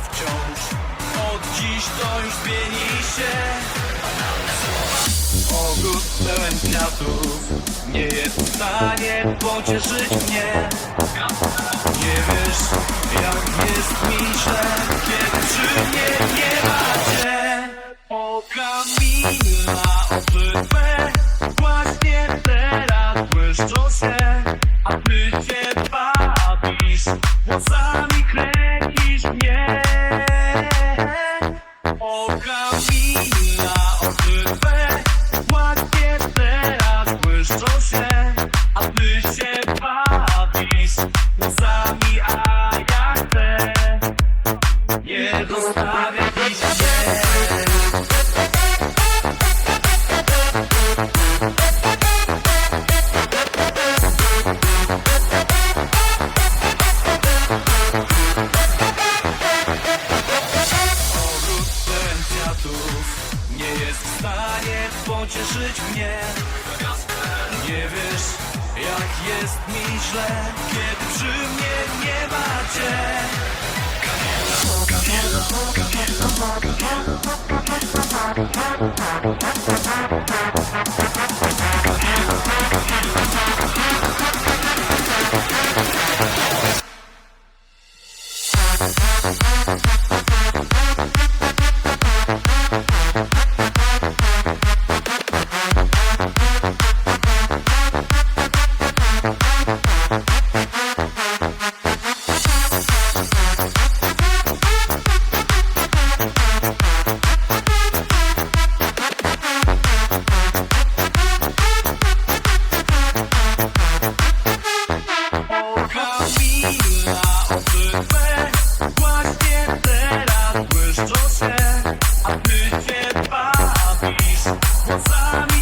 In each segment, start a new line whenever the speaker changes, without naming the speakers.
wciąż. Od dziś to już zmieni się. Ogród pełen kwiatów Nie jest w stanie pocieszyć mnie. Nie wiesz jak jest mi źle Kiedy przy mnie nie ma cię O Kamila obydwe Właśnie teraz błyszczą się A ty się się A ty się bawisz Włosami, a ja chcę. Nie zostawię dziś kwiatów Nie jest w stanie pocieszyć mnie Nie wiesz jak jest mi źle Kiedy przy mnie nie ma cię. O bawisz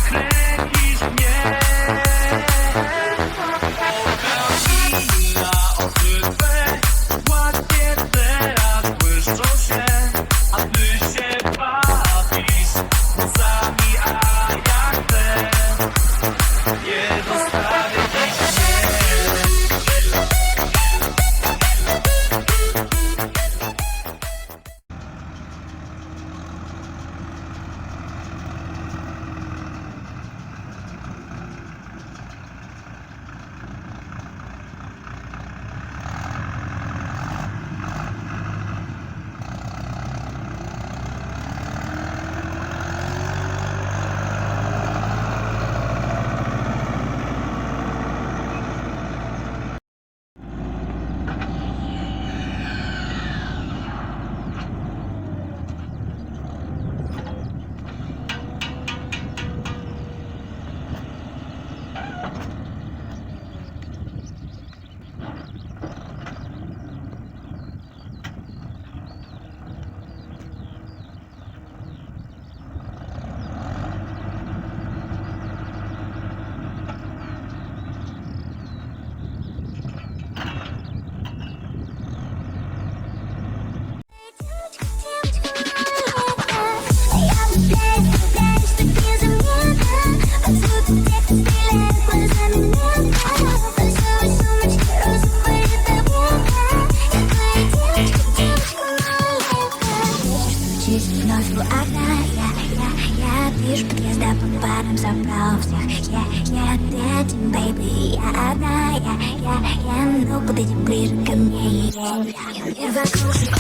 этим, бэйби, я одна, я, я, я Ну, подойди ближе ко мне, я, я Мир вокруг закружится,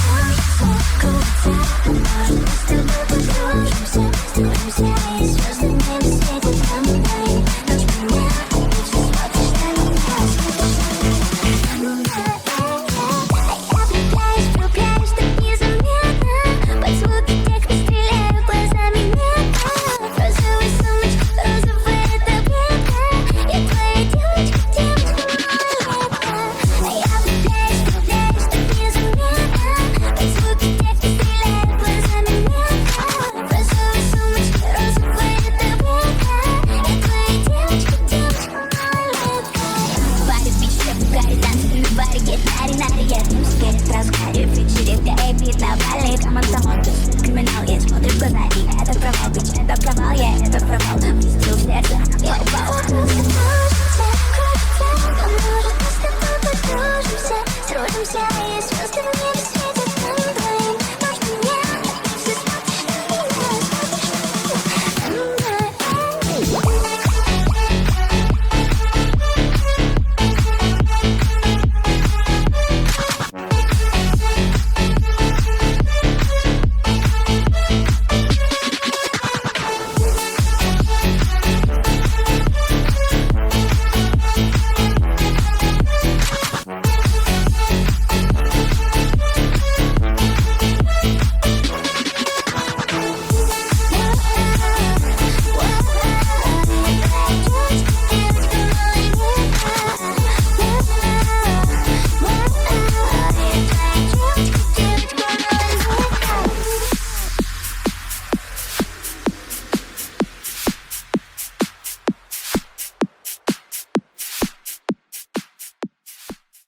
крутится Может,
мы с тобой подружимся Строимся, и звезды в небе светят scared That's kind of feature if the AP is now valid I'm on someone just criminal, yes Модель в глаза и это провал, бич, это провал, я это провал Пустил в сердце, я упал